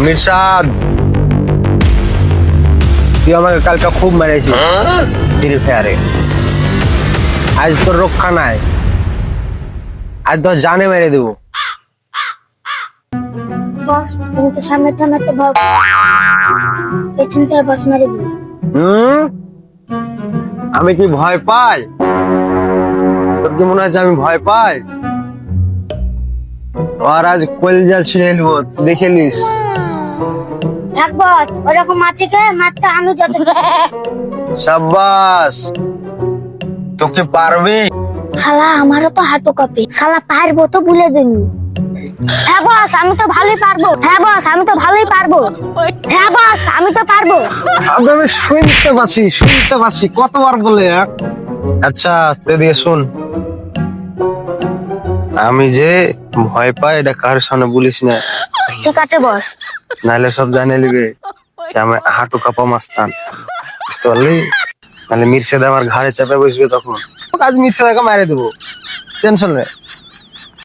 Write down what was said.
মিরসাদ তুই আমাকে কালকে খুব মেরেছিস ফ্রি ফায়ারে আজ তোর রক্ষা নাই। আজ তোর জানে মেরে দেবো। বস তুমি তো সামনে থামাতে ভয় পেছন থেকে বস মেরে দিবি। হুম? আমি কি ভয় পাই? তোর কি মনে হচ্ছে আমি ভয় পাই? আর আজ কলজা ছিঁড়ে নেব দেখে নিস। থাক বস ওরকম মাছিকে মারতে আমি যত সাব্বাস তোকে পারবি? শালা আমারও তো হাঁটু কাঁপে। শালা পারব তো ভুলে দিন। হ্যাঁ বস আমি তো ভালোই পারব। হ্যাঁ বস আমি তো ভালোই পারব। হ্যাঁ বস আমি তো পারব। আমি শুনতে পাচ্ছি শুনতে পাচ্ছি কতবার বলে হ্যাঁ? আচ্ছা তুই দিয়ে শুন। আমি যে ভয় পাই এটা কার সামনে বলিস না? ঠিক আছে বস। নাহলে সব জানে নিবে যে আমি হাঁটু কাপা মাস্তান। বুঝতে পারলি? নাহলে মির্সেদা আমার ঘাড়ে চাপে বসবে তখন। আজ মির্শেদাকে মারে দেবো। টেনশন নেই